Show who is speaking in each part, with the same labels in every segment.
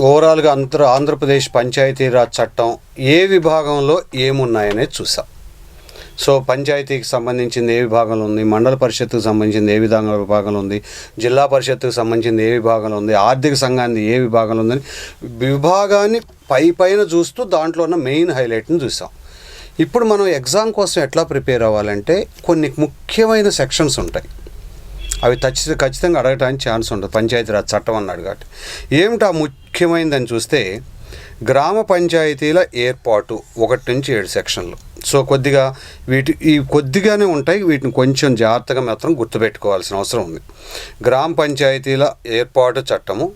Speaker 1: ఓవరాల్గా అంతర ఆంధ్రప్రదేశ్ పంచాయతీరాజ్ చట్టం ఏ విభాగంలో ఏమున్నాయనేది చూసాం. సో పంచాయతీకి సంబంధించింది ఏ విభాగంలో ఉంది? మండల పరిషత్తుకు సంబంధించింది ఏ విధంగా విభాగంలో ఉంది? జిల్లా పరిషత్తుకు సంబంధించింది ఏ విభాగంలో ఉంది? ఆర్థిక సంఘాన్ని ఏ విభాగంలో ఉందని విభాగాన్ని పై పైన చూస్తూ దాంట్లో ఉన్న మెయిన్ హైలైట్ని చూసాం. ఇప్పుడు మనం ఎగ్జామ్ కోసం ఎట్లా ప్రిపేర్ అవ్వాలంటే కొన్ని ముఖ్యమైన సెక్షన్స్ ఉంటాయి. అవి ఖచ్చితంగా ఖచ్చితంగా అడగటానికి ఛాన్స్ ఉండదు. పంచాయతీరాజ్ చట్టం అన్నాడు కాబట్టి. ఏమిటి ఆ ముఖ్యమైనదని చూస్తే గ్రామ పంచాయతీల ఏర్పాటు ఒకటి నుంచి ఏడు సెక్షన్లు. సో కొద్దిగా వీటి ఈ కొద్దిగానే ఉంటాయి. వీటిని కొంచెం జాగ్రత్తగా మాత్రం గుర్తుపెట్టుకోవాల్సిన అవసరం ఉంది. గ్రామ పంచాయతీల ఏర్పాటు చట్టము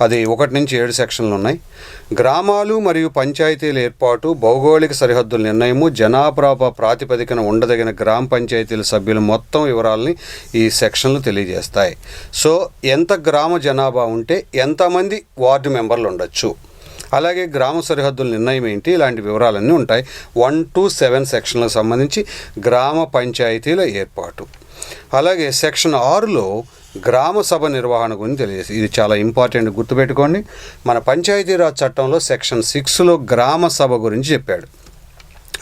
Speaker 1: అది ఒకటి నుంచి ఏడు సెక్షన్లు ఉన్నాయి. గ్రామాలు మరియు పంచాయతీల ఏర్పాటు భౌగోళిక సరిహద్దుల నిర్ణయము జనాభా ప్రాతిపదికన ఉండదగిన గ్రామ పంచాయతీల సభ్యుల మొత్తం వివరాలని ఈ సెక్షన్లు తెలియజేస్తాయి. సో ఎంత గ్రామ జనాభా ఉంటే ఎంతమంది వార్డు మెంబర్లు ఉండొచ్చు. అలాగే గ్రామ సరిహద్దుల నిర్ణయం ఏంటి? ఇలాంటి వివరాలన్నీ ఉంటాయి. వన్ టు సెవెన్ సెక్షన్లకు సంబంధించి గ్రామ పంచాయతీల ఏర్పాటు. అలాగే సెక్షన్ ఆరులో గ్రామ సభ నిర్వహణ గురించి తెలియజేసి ఇది చాలా ఇంపార్టెంట్ గుర్తుపెట్టుకోండి. మన పంచాయతీరాజ్ చట్టంలో సెక్షన్ సిక్స్లో గ్రామ సభ గురించి చెప్పాడు.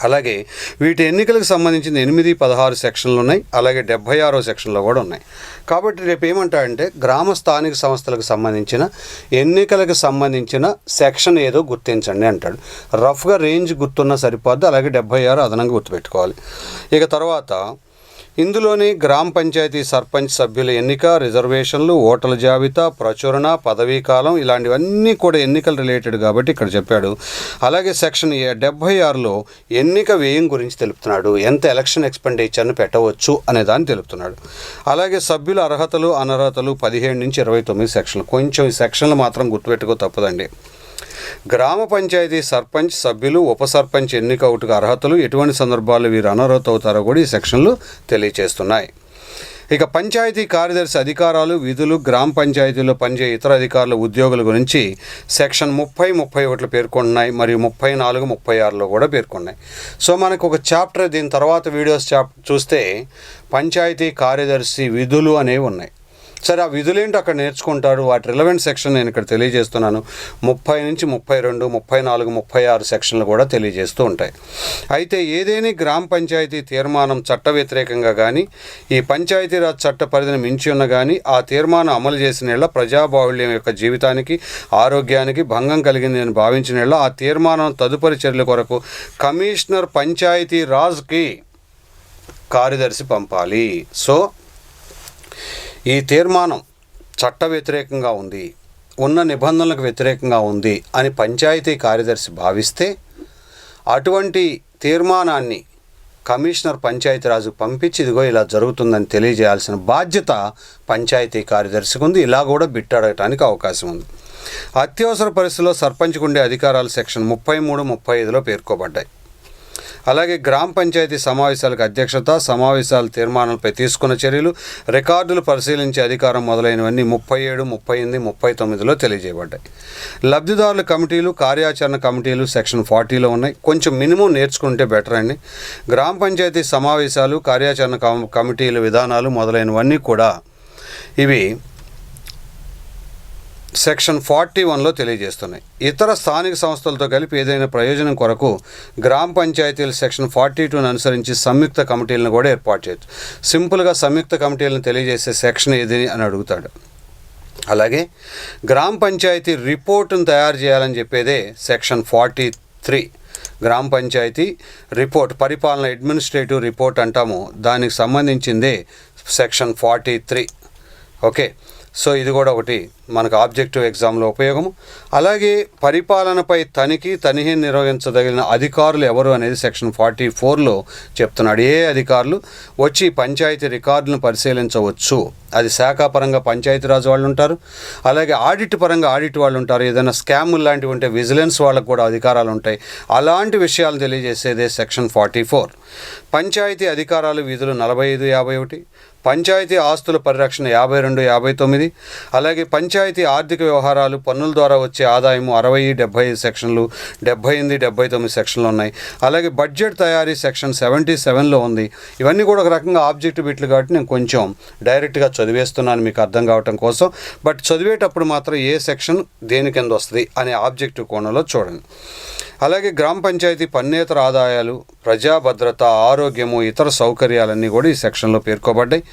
Speaker 1: అలాగే వీటి ఎన్నికలకు సంబంధించిన ఎనిమిది పదహారు సెక్షన్లు ఉన్నాయి. అలాగే డెబ్బై ఆరో సెక్షన్లో కూడా ఉన్నాయి. కాబట్టి రేపు ఏమంటాడంటే గ్రామ స్థానిక సంస్థలకు సంబంధించిన ఎన్నికలకు సంబంధించిన సెక్షన్ ఏదో గుర్తించండి అంటాడు. రఫ్గా రేంజ్ గుర్తున్నా సరిపోద్ది. అలాగే డెబ్భై ఆరు అదనంగా గుర్తుపెట్టుకోవాలి. ఇక తర్వాత ఇందులోని గ్రామ పంచాయతీ సర్పంచ్ సభ్యుల ఎన్నిక రిజర్వేషన్లు ఓటర్ల జాబితా ప్రచురణ పదవీ కాలం ఇలాంటివన్నీ కూడా ఎన్నికలు రిలేటెడ్ కాబట్టి ఇక్కడ చెప్పాడు. అలాగే సెక్షన్ డెబ్బై ఆరులో ఎన్నిక వ్యయం గురించి తెలుపుతున్నాడు. ఎంత ఎలక్షన్ ఎక్స్పెండిచర్ను పెట్టవచ్చు అనే దాన్ని తెలుపుతున్నాడు. అలాగే సభ్యుల అర్హతలు అనర్హతలు పదిహేడు నుంచి ఇరవై తొమ్మిది సెక్షన్లు. కొంచెం ఈ సెక్షన్లు మాత్రం గుర్తుపెట్టుకో తప్పదండి. గ్రామ పంచాయతీ సర్పంచ్ సభ్యులు ఉప సర్పంచ్ ఎన్నిక ఒకటికి అర్హతలు ఎటువంటి సందర్భాల్లో వీరు అనర్హత అవుతారో కూడా ఈ సెక్షన్లు తెలియచేస్తున్నాయి. ఇక పంచాయతీ కార్యదర్శి అధికారాలు విధులు గ్రామ పంచాయతీలో పనిచేయ ఇతర అధికారుల ఉద్యోగుల గురించి సెక్షన్ ముప్పై ముప్పై ఒకటిలో పేర్కొన్నాయి మరియు ముప్పై నాలుగు ముప్పై ఆరులో కూడా పేర్కొన్నాయి. సో మనకు ఒక చాప్టర్ దీని తర్వాత వీడియోస్ చాప్ చూస్తే పంచాయతీ కార్యదర్శి విధులు అనేవి ఉన్నాయి. సరే ఆ విధులేంటి అక్కడ నేర్చుకుంటారు? వాటి రిలవెంట్ సెక్షన్ నేను ఇక్కడ తెలియజేస్తున్నాను. ముప్పై నుంచి ముప్పై రెండు ముప్పై నాలుగు ముప్పై ఆరు సెక్షన్లు కూడా తెలియజేస్తూ ఉంటాయి. అయితే ఏదేని గ్రామ పంచాయతీ తీర్మానం చట్ట వ్యతిరేకంగా కానీ ఈ పంచాయతీరాజ్ చట్ట పరిధిని మించి ఉన్న కానీ ఆ తీర్మానం అమలు చేసిన ఏళ్ళ ప్రజాబాహుళ్యం యొక్క జీవితానికి ఆరోగ్యానికి భంగం కలిగింది అని భావించిన ఏళ్ళ ఆ తీర్మానం తదుపరి చర్యల కొరకు కమిషనర్ పంచాయతీ రాజ్కి కార్యదర్శి పంపాలి. సో ఈ తీర్మానం చట్ట వ్యతిరేకంగా ఉంది ఉన్న నిబంధనలకు వ్యతిరేకంగా ఉంది అని పంచాయతీ కార్యదర్శి భావిస్తే అటువంటి తీర్మానాన్ని కమిషనర్ పంచాయతీరాజు పంపించి ఇదిగో ఇలా జరుగుతుందని తెలియజేయాల్సిన బాధ్యత పంచాయతీ కార్యదర్శికి ఉంది. ఇలా కూడా బిట్టడగటానికి అవకాశం ఉంది. అత్యవసర పరిస్థితుల్లో సర్పంచ్కు ఉండే అధికారాలు సెక్షన్ ముప్పై మూడు ముప్పై ఐదులో పేర్కోబడ్డాయి. అలాగే గ్రామ పంచాయతీ సమావేశాలకు అధ్యక్షత సమావేశాల తీర్మానాలపై తీసుకున్న చర్యలు రికార్డులు పరిశీలించే అధికారం మొదలైనవన్నీ ముప్పై ఏడు ముప్పై ఎనిమిది ముప్పై తొమ్మిదిలో తెలియజేయబడ్డాయి. లబ్ధిదారుల కమిటీలు కార్యాచరణ కమిటీలు సెక్షన్ ఫార్టీలో ఉన్నాయి. కొంచెం మినిమం నేర్చుకుంటే బెటర్ అండి. గ్రామ పంచాయతీ సమావేశాలు కార్యాచరణ కమ- కమిటీల విధానాలు మొదలైనవన్నీ కూడా ఇవి సెక్షన్ ఫార్టీ వన్లో తెలియజేస్తున్నాయి. ఇతర స్థానిక సంస్థలతో కలిపి ఏదైనా ప్రయోజనం కొరకు గ్రామ పంచాయతీలు సెక్షన్ ఫార్టీ టూను అనుసరించి సంయుక్త కమిటీలను కూడా ఏర్పాటు చేయొచ్చు. సింపుల్గా సంయుక్త కమిటీలను తెలియజేసే సెక్షన్ ఏది అని అడుగుతాడు. అలాగే గ్రామ పంచాయతీ రిపోర్టును తయారు చేయాలని చెప్పేదే సెక్షన్ ఫార్టీ త్రీ. గ్రామ పంచాయతీ రిపోర్ట్ పరిపాలన అడ్మినిస్ట్రేటివ్ రిపోర్ట్ అంటాము. దానికి సంబంధించిందే section forty three. Okay. So ఇది కూడా ఒకటి. మనకు ఆబ్జెక్టివ్ ఎగ్జామ్లో ఉపయోగము. అలాగే పరిపాలనపై తనిఖీ తనిఖీ నిర్వహించదగిన అధికారులు ఎవరు అనేది సెక్షన్ ఫార్టీ ఫోర్లో చెప్తున్నాడు. ఏ అధికారులు? వచ్చి పంచాయతీ రికార్డులను పరిశీలించవచ్చు. అది శాఖాపరంగా పంచాయతీరాజ్ వాళ్ళు ఉంటారు. అలాగే ఆడిట్ పరంగా ఆడిట్ వాళ్ళు ఉంటారు. ఏదైనా స్కామ్ లాంటివి ఉంటే విజిలెన్స్ వాళ్ళకు కూడా అధికారాలు ఉంటాయి. అలాంటి విషయాలు తెలియజేసేదే సెక్షన్ ఫార్టీ ఫోర్. పంచాయతీ అధికారాలు విధులు నలభై ఐదు యాభై ఒకటి. పంచాయతీ ఆస్తుల పరిరక్షణ యాభై రెండు యాభై తొమ్మిది. అలాగే పంచాయతీ పంచాయతీ ఆర్థిక వ్యవహారాలు పన్నుల ద్వారా వచ్చే ఆదాయము అరవై డెబ్బై ఐదు సెక్షన్లు డెబ్బై ఎనిమిది డెబ్బై తొమ్మిది సెక్షన్లు ఉన్నాయి. అలాగే బడ్జెట్ తయారీ సెక్షన్ సెవెంటీ సెవెన్లో ఉంది. ఇవన్నీ కూడా ఒక రకంగా ఆబ్జెక్టివ్ బిట్లు కాబట్టి నేను కొంచెం డైరెక్ట్గా చదివేస్తున్నాను మీకు అర్థం కావటం కోసం. బట్ చదివేటప్పుడు మాత్రం ఏ సెక్షన్ దేని కింద వస్తుంది అనే ఆబ్జెక్టివ్ కోణంలో చూడండి. అలాగే గ్రామ పంచాయతీ పన్నేతర ఆదాయాలు ప్రజా భద్రత ఆరోగ్యము ఇతర సౌకర్యాలన్నీ కూడా ఈ సెక్షన్లో పేర్కోబడ్డాయి.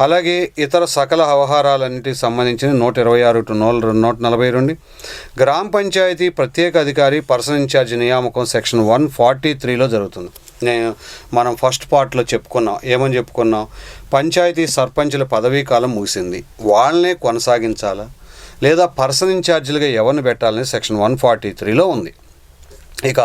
Speaker 1: అలాగే ఇతర సకల వ్యవహారాలన్నిటికి సంబంధించిన నూట ఇరవై ఆరు టు నూల నూట నలభై రెండు. గ్రామ పంచాయతీ ప్రత్యేక అధికారి పర్సన్ ఇన్ఛార్జ్ నియామకం సెక్షన్ వన్ ఫార్టీ త్రీలో జరుగుతుంది. నేను మనం ఫస్ట్ పార్ట్లో చెప్పుకున్నాం. ఏమని చెప్పుకున్నాం? పంచాయతీ సర్పంచుల పదవీ కాలం ముగిసింది. వాళ్ళనే కొనసాగించాలా? లేదా పర్సన్ ఇన్ఛార్జీలుగా ఎవరిని పెట్టాలని సెక్షన్ వన్ ఫార్టీ త్రీలో ఉంది. ఇక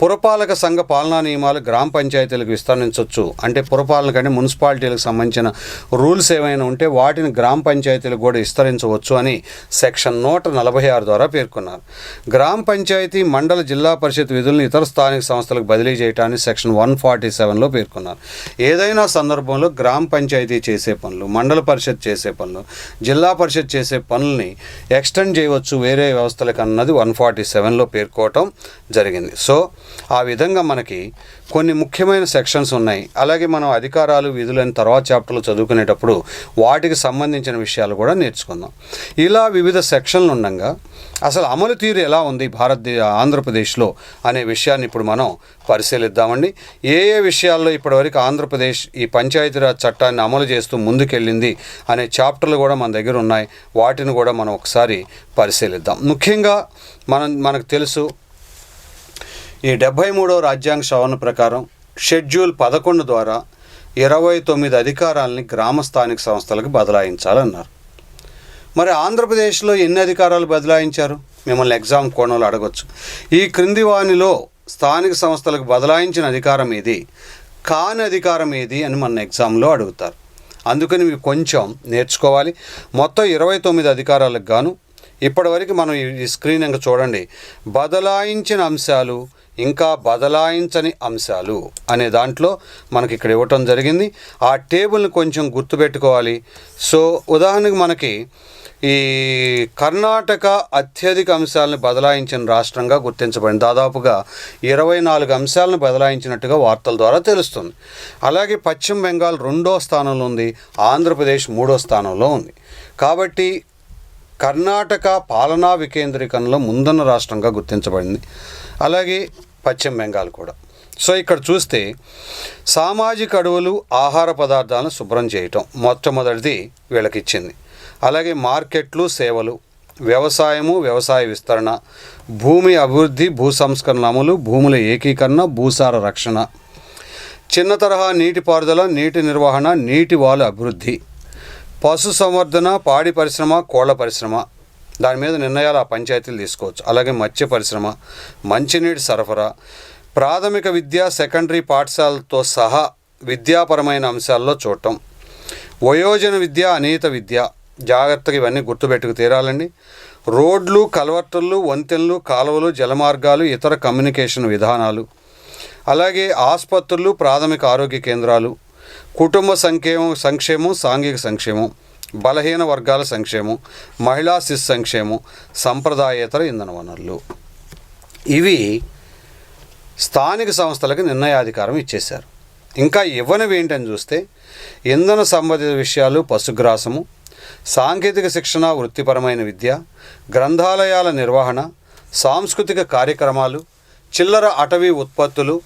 Speaker 1: పురపాలక సంఘ పాలనా నియమాలు గ్రామ పంచాయతీలకు విస్తరించవచ్చు అంటే పురపాలన కంటే మున్సిపాలిటీలకు సంబంధించిన రూల్స్ ఏమైనా ఉంటే వాటిని గ్రామ పంచాయతీలకు కూడా విస్తరించవచ్చు అని సెక్షన్ నూట నలభై ఆరు ద్వారా పేర్కొన్నారు. గ్రామ పంచాయతీ మండల జిల్లా పరిషత్ విధులను ఇతర స్థానిక సంస్థలకు బదిలీ చేయడానికి సెక్షన్ వన్ ఫార్టీ సెవెన్లో పేర్కొన్నారు. ఏదైనా సందర్భంలో గ్రామ పంచాయతీ చేసే పనులు మండల పరిషత్ చేసే పనులు జిల్లా పరిషత్ చేసే పనుల్ని ఎక్స్టెండ్ చేయవచ్చు వేరే వ్యవస్థలకు అన్నది వన్ ఫార్టీ సెవెన్లో పేర్కోవటం జరిగింది జరిగింది. సో ఆ విధంగా మనకి కొన్ని ముఖ్యమైన సెక్షన్స్ ఉన్నాయి. అలాగే మనం అధికారాలు విధులని తర్వాత చాప్టర్లు చదువుకునేటప్పుడు వాటికి సంబంధించిన విషయాలు కూడా నేర్చుకుందాం. ఇలా వివిధ సెక్షన్లు ఉండగా అసలు అమలు తీరు ఎలా ఉంది భారతదేశ ఆంధ్రప్రదేశ్లో అనే విషయాన్ని ఇప్పుడు మనం పరిశీలిద్దామండి. ఏ ఏ విషయాల్లో ఇప్పటివరకు ఆంధ్రప్రదేశ్ ఈ పంచాయతీరాజ్ చట్టాన్ని అమలు చేస్తూ ముందుకెళ్ళింది అనే చాప్టర్లు కూడా మన దగ్గర ఉన్నాయి. వాటిని కూడా మనం ఒకసారి పరిశీలిద్దాం. ముఖ్యంగా మనం మనకు తెలుసు ఈ డెబ్భై మూడవ రాజ్యాంగ సవరణ ప్రకారం షెడ్యూల్ పదకొండు ద్వారా ఇరవై తొమ్మిది అధికారాలని గ్రామ స్థానిక సంస్థలకు బదలాయించాలన్నారు. మరి ఆంధ్రప్రదేశ్లో ఎన్ని అధికారాలు బదలాయించారు? మిమ్మల్ని ఎగ్జామ్ కోణంలో అడగొచ్చు. ఈ క్రింది వానిలో స్థానిక సంస్థలకు బదలాయించిన అధికారం ఏది? కాని అధికారం ఏది అని మన ఎగ్జామ్లో అడుగుతారు. అందుకని మీకు కొంచెం నేర్చుకోవాలి. మొత్తం ఇరవై తొమ్మిది అధికారాలకు గాను ఇప్పటివరకు మనం ఈ- స్క్రీన్ ఇంకా చూడండి. బదలాయించిన అంశాలు ఇంకా బదలాయించని అంశాలు అనే దాంట్లో మనకి ఇక్కడ ఇవ్వటం జరిగింది. ఆ టేబుల్ని కొంచెం గుర్తుపెట్టుకోవాలి. సో ఉదాహరణకు మనకి ఈ కర్ణాటక అత్యధిక అంశాలను బదలాయించిన రాష్ట్రంగా గుర్తించబడింది. దాదాపుగా ఇరవై నాలుగు అంశాలను బదలాయించినట్టుగా వార్తల ద్వారా తెలుస్తుంది. అలాగే పశ్చిమ బెంగాల్ రెండో స్థానంలో ఉంది. ఆంధ్రప్రదేశ్ మూడో స్థానంలో ఉంది. కాబట్టి కర్ణాటక పాలనా వికేంద్రీకరణలో ముందున్న రాష్ట్రంగా గుర్తించబడింది. అలాగే పశ్చిమ బెంగాల్ కూడా. సో ఇక్కడ చూస్తే సామాజిక అడవులు ఆహార పదార్థాలను శుభ్రం చేయటం మొట్టమొదటిది వీళ్ళకిచ్చింది. అలాగే మార్కెట్లు సేవలు వ్యవసాయము వ్యవసాయ విస్తరణ భూమి అభివృద్ధి భూ సంస్కరణ అమలు భూముల ఏకీకరణ భూసార రక్షణ చిన్న తరహా నీటిపారుదల నీటి నిర్వహణ నీటి వాలు అభివృద్ధి పశు సంవర్ధన పాడి పరిశ్రమ కోళ్ళ పరిశ్రమ. దాని మీద నిర్ణయాలు ఆ పంచాయతీలు తీసుకోవచ్చు. అలాగే మత్స్య పరిశ్రమ మంచినీటి సరఫరా ప్రాథమిక విద్య సెకండరీ పాఠశాలతో సహా విద్యాపరమైన అంశాల్లో చూడటం. వయోజన విద్య అనేత విద్య జాగ్రత్తగా ఇవన్నీ గుర్తుపెట్టుకు తీరాలండి. రోడ్లు కలవర్టర్లు వంతెనలు కాలువలు జలమార్గాలు ఇతర కమ్యూనికేషన్ విధానాలు. అలాగే ఆసుపత్రులు ప్రాథమిక ఆరోగ్య కేంద్రాలు కుటుంబ సంక్షేమం సంక్షేమం సాంఘిక సంక్షేమం బలహీన వర్గాల సంక్షేమం మహిళా శిశు సంక్షేమం సంప్రదాయేతర ఇంధన వనరులు. ఇవి స్థానిక సంస్థలకు నిర్ణయాధికారం ఇచ్చేశారు. ఇంకా ఇవ్వనివి ఏంటని చూస్తే ఇంధన సంబంధిత విషయాలు పశుగ్రాసము సాంకేతిక శిక్షణ వృత్తిపరమైన విద్య గ్రంథాలయాల నిర్వహణ సాంస్కృతిక కార్యక్రమాలు చిల్లర అటవీ ఉత్పత్తులు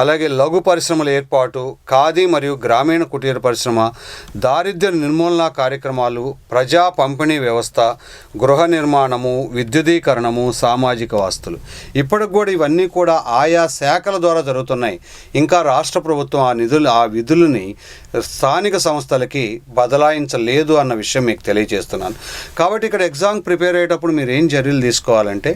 Speaker 1: అలాగే లఘు పరిశ్రమల ఏర్పాటు ఖాదీ మరియు గ్రామీణ కుటీర పరిశ్రమ దారిద్ర్య నిర్మూలన కార్యక్రమాలు ప్రజా పంపిణీ వ్యవస్థ గృహ నిర్మాణము విద్యుదీకరణము సామాజిక వాస్తులు ఇప్పటికి కూడా ఇవన్నీ కూడా ఆయా శాఖల ద్వారా జరుగుతున్నాయి. ఇంకా రాష్ట్ర ప్రభుత్వం ఆ నిధులు ఆ విధులని స్థానిక సంస్థలకి బదలాయించలేదు అన్న విషయం మీకు తెలియజేస్తున్నాను. కాబట్టి ఇక్కడ ఎగ్జామ్ ప్రిపేర్ అయ్యేటప్పుడు మీరు ఏం చర్యలు తీసుకోవాలంటే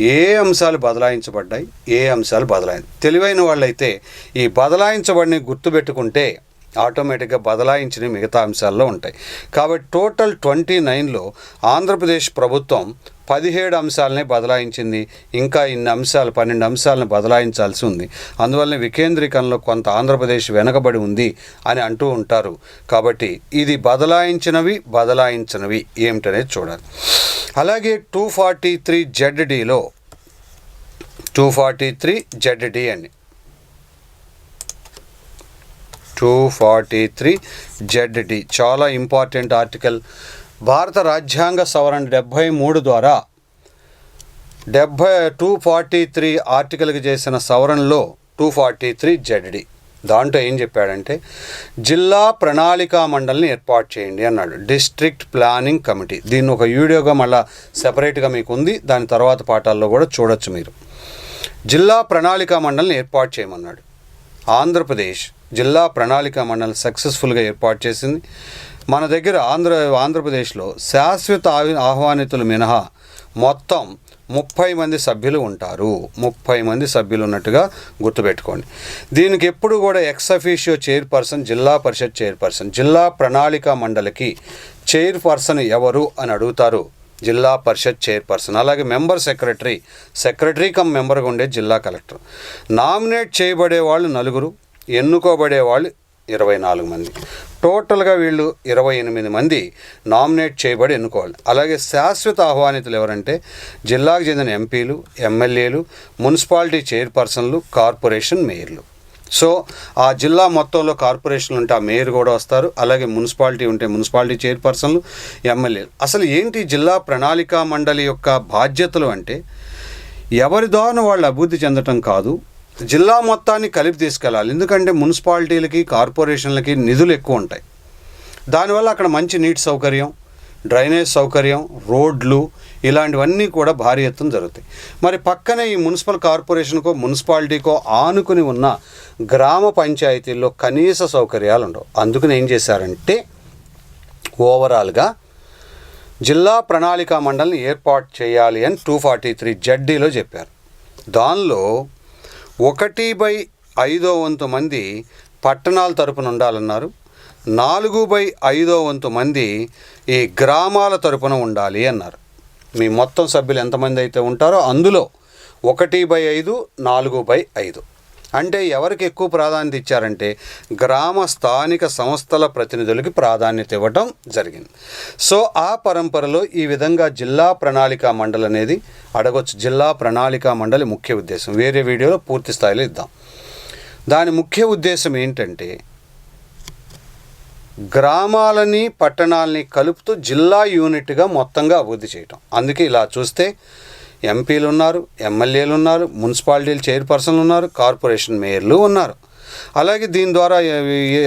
Speaker 1: ఏ అంశాలు బదలాయించబడ్డాయి? ఏ అంశాలు బదలాయి? తెలివైన వాళ్ళైతే ఈ బదలాయించబడిని గుర్తుపెట్టుకుంటే ఆటోమేటిక్గా బదలాయించిన మిగతా అంశాల్లో ఉంటాయి. కాబట్టి టోటల్ ట్వంటీ నైన్లో ఆంధ్రప్రదేశ్ ప్రభుత్వం పదిహేడు అంశాలనే బదలాయించింది. ఇంకా ఇన్ని అంశాలు పన్నెండు అంశాలను బదలాయించాల్సి ఉంది. అందువల్ల వికేంద్రీకరణలో కొంత ఆంధ్రప్రదేశ్ వెనకబడి ఉంది అని అంటూ ఉంటారు. కాబట్టి ఇది బదలాయించినవి బదలాయించినవి ఏమిటనేది చూడాలి. అలాగే టూ ఫార్టీ త్రీ జెడ్డీలో టూ ఫార్టీ త్రీ జెడ్డి అని టూ ఫార్టీ త్రీ జెడ్డి. చాలా ఇంపార్టెంట్ ఆర్టికల్. భారత రాజ్యాంగ సవరణ డెబ్భై మూడు ద్వారా డెబ్భై టూ ఫార్టీ త్రీ ఆర్టికల్కి చేసిన సవరణలో టూ ఫార్టీ త్రీ జెడ్డి. దాంట్లో ఏం చెప్పాడంటే జిల్లా ప్రణాళికా మండలిని ఏర్పాటు చేయండి అన్నాడు. District planning committee. దీన్ని ఒక వీడియోగా మళ్ళీ సెపరేట్గా మీకు ఉంది దాని తర్వాత పాఠాల్లో కూడా చూడొచ్చు మీరు. జిల్లా ప్రణాళికా మండలిని ఏర్పాటు చేయమన్నాడు. ఆంధ్రప్రదేశ్ జిల్లా ప్రణాళిక మండలి సక్సెస్ఫుల్గా ఏర్పాటు చేసింది. మన దగ్గర ఆంధ్ర ఆంధ్రప్రదేశ్లో శాశ్వత ఆహ్వానితులు మినహా మొత్తం ముప్పై మంది సభ్యులు ఉంటారు. ముప్పై మంది సభ్యులు ఉన్నట్టుగా గుర్తుపెట్టుకోండి. దీనికి ఎప్పుడు కూడా ఎక్స్ అఫీషియో చైర్పర్సన్ జిల్లా పరిషత్ చైర్పర్సన్ జిల్లా ప్రణాళిక మండలికి చైర్పర్సన్ ఎవరు అని అడుగుతారు. జిల్లా పరిషత్ చైర్పర్సన్ అలాగే మెంబర్ సెక్రటరీ సెక్రటరీ కమ్ మెంబర్గా ఉండే జిల్లా కలెక్టర్. నామినేట్ చేయబడే వాళ్ళు నలుగురు ఎన్నుకోబడే వాళ్ళు ఇరవై నాలుగు మంది. టోటల్గా వీళ్ళు ఇరవై ఎనిమిది మంది నామినేట్ చేయబడి ఎన్నుకోవాలి. అలాగే శాశ్వత ఆహ్వానితులు ఎవరంటే జిల్లాకు చెందిన ఎంపీలు ఎమ్మెల్యేలు మున్సిపాలిటీ చైర్పర్సన్లు కార్పొరేషన్ మేయర్లు. సో ఆ జిల్లా మొత్తంలో కార్పొరేషన్లు ఉంటే ఆ మేయర్ కూడా వస్తారు. అలాగే మున్సిపాలిటీ ఉంటే మున్సిపాలిటీ చైర్పర్సన్లు ఎమ్మెల్యేలు. అసలు ఏంటి జిల్లా ప్రణాళికా మండలి యొక్క బాధ్యతలు అంటే ఎవరి ద్వారా వాళ్ళు అభివృద్ధి చెందటం కాదు జిల్లా మొత్తాన్ని కలిపి తీసుకెళ్ళాలి. ఎందుకంటే మున్సిపాలిటీలకి కార్పొరేషన్లకి నిధులు ఎక్కువ ఉంటాయి. దానివల్ల అక్కడ మంచి నీటి సౌకర్యం డ్రైనేజ్ సౌకర్యం రోడ్లు ఇలాంటివన్నీ కూడా భారీ ఎత్తున జరుగుతాయి. మరి పక్కనే ఈ మున్సిపల్ కార్పొరేషన్కో మున్సిపాలిటీకో ఆనుకుని ఉన్న గ్రామ పంచాయతీల్లో కనీస సౌకర్యాలు ఉండవు అందుకని ఏం చేశారంటే ఓవరాల్గా జిల్లా ప్రణాళికా మండలిని ఏర్పాటు చేయాలి అని టూ ఫార్టీ త్రీ జడ్డీలో చెప్పారు. దానిలో ఒకటి బై ఐదో వంతు మంది పట్టణాల తరపున ఉండాలన్నారు. నాలుగు బై ఐదో వంతు మంది ఈ గ్రామాల తరపున ఉండాలి అన్నారు. మీ మొత్తం సభ్యులు ఎంతమంది అయితే ఉంటారో అందులో ఒకటి బై ఐదు నాలుగు బై ఐదు. అంటే ఎవరికి ఎక్కువ ప్రాధాన్యత ఇచ్చారంటే గ్రామ స్థానిక సంస్థల ప్రతినిధులకి ప్రాధాన్యత ఇవ్వటం జరిగింది. సో ఆ పరంపరలో ఈ విధంగా జిల్లా ప్రణాళికా మండలి అనేది అడగొచ్చు. జిల్లా ప్రణాళికా మండలి ముఖ్య ఉద్దేశం. వేరే వీడియోలో పూర్తి స్థాయిలో ఇద్దాం. దాని ముఖ్య ఉద్దేశం ఏంటంటే గ్రామాలని పట్టణాలని కలుపుతూ జిల్లా యూనిట్గా మొత్తంగా అభివృద్ధి చేయటం. అందుకే ఇలా చూస్తే ఎంపీలు ఉన్నారు ఎమ్మెల్యేలు ఉన్నారు మున్సిపాలిటీలు చైర్పర్సన్లు ఉన్నారు కార్పొరేషన్ మేయర్లు ఉన్నారు. అలాగే దీని ద్వారా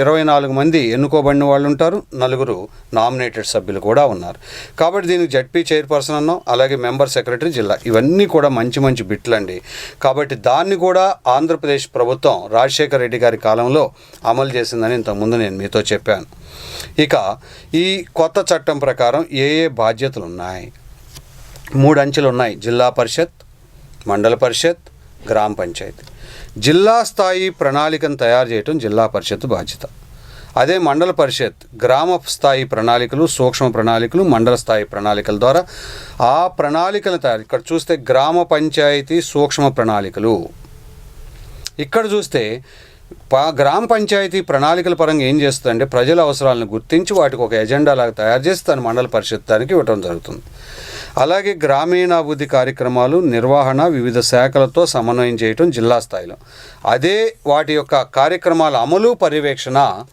Speaker 1: ఇరవై నాలుగు మంది ఎన్నుకోబడిన వాళ్ళు ఉంటారు నలుగురు నామినేటెడ్ సభ్యులు కూడా ఉన్నారు. కాబట్టి దీనికి జడ్పీ చైర్పర్సన్ అన్నాం అలాగే మెంబర్ సెక్రటరీ జిల్లా. ఇవన్నీ కూడా మంచి మంచి బిట్లు అండి కాబట్టి దాన్ని కూడా ఆంధ్రప్రదేశ్ ప్రభుత్వం రాజశేఖర రెడ్డి గారి కాలంలో అమలు చేసిందని ఇంతకుముందు నేను మీతో చెప్పాను. ఇక ఈ కొత్త చట్టం ప్రకారం ఏ ఏ బాధ్యతలు ఉన్నాయి మూడు అంచెలు ఉన్నాయి జిల్లా పరిషత్ మండల పరిషత్ గ్రామ పంచాయతీ. జిల్లా స్థాయి ప్రణాళికను తయారు చేయటం జిల్లా పరిషత్ బాధ్యత. అదే మండల పరిషత్ గ్రామ స్థాయి ప్రణాళికలు సూక్ష్మ ప్రణాళికలు మండల స్థాయి ప్రణాళికల ద్వారా ఆ ప్రణాళికలు తయారు ఇక్కడ చూస్తే గ్రామ పంచాయతీ సూక్ష్మ ప్రణాళికలు. ఇక్కడ చూస్తే పా గ్రామ పంచాయతీ ప్రణాళికల పరంగా ఏం చేస్తుందంటే ప్రజల అవసరాలను గుర్తించి వాటికి ఒక ఎజెండా లాగా తయారు చేసి దాని మండల పరిషత్తానికి ఇవ్వటం జరుగుతుంది. అలాగే గ్రామీణాభివృద్ధి కార్యక్రమాలు నిర్వహణ వివిధ శాఖలతో సమన్వయం చేయటం జిల్లా స్థాయిలో. అదే వాటి యొక్క కార్యక్రమాల అమలు పర్యవేక్షణ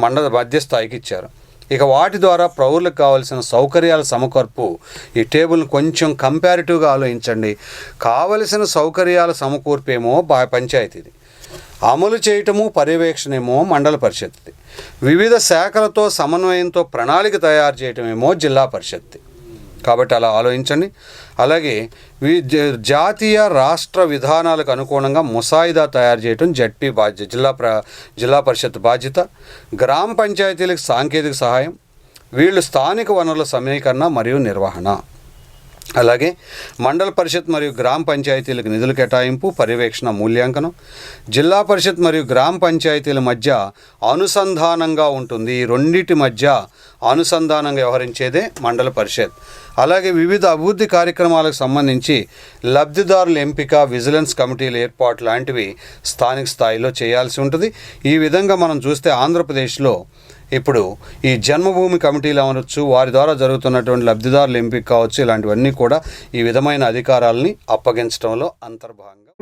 Speaker 1: మండల మధ్యస్థాయికి ఇచ్చారు. ఇక వాటి ద్వారా ప్రౌరులకు కావాల్సిన సౌకర్యాల సమకూర్పు ఈ టేబుల్ కొంచెం కంపారిటివ్గా ఆలోచించండి. కావలసిన సౌకర్యాల సమకూర్పేమో బా పంచాయతీది. అమలు చేయటము పర్యవేక్షణేమో మండల పరిషత్ది వివిధ శాఖలతో సమన్వయంతో ప్రణాళిక తయారు చేయటమేమో జిల్లా పరిషత్ది కాబట్టి అలా ఆలోచించండి. అలాగే వి జాతీయ రాష్ట్ర విధానాలకు అనుగుణంగా ముసాయిదా తయారు చేయటం జడ్పీ బాధ్యత జిల్లా ప్ర జిల్లా పరిషత్ బాధ్యత. గ్రామ పంచాయతీలకు సాంకేతిక సహాయం. వీళ్ళు స్థానిక వనరుల సమీకరణ మరియు నిర్వహణ. అలాగే మండల పరిషత్ మరియు గ్రామ పంచాయతీలకు నిధుల కేటాయింపు పర్యవేక్షణ మూల్యాంకనం జిల్లా పరిషత్ మరియు గ్రామ పంచాయతీల మధ్య అనుసంధానంగా ఉంటుంది. ఈ రెండింటి మధ్య అనుసంధానంగా వ్యవహరించేదే మండల పరిషత్. అలాగే వివిధ అభివృద్ధి కార్యక్రమాలకు సంబంధించి లబ్ధిదారుల ఎంపిక విజిలెన్స్ కమిటీల ఏర్పాటు లాంటివి స్థానిక స్థాయిలో చేయాల్సి ఉంటుంది. ఈ విధంగా మనం చూస్తే ఆంధ్రప్రదేశ్లో ఇప్పుడు ఈ జన్మభూమి కమిటీలు అమరచ్చు వారి ద్వారా జరుగుతున్నటువంటి లబ్ధిదారుల ఎంపిక కావచ్చు ఇలాంటివన్నీ కూడా ఈ విధమైన అధికారాలని అప్పగించడంలో అంతర్భాగంగా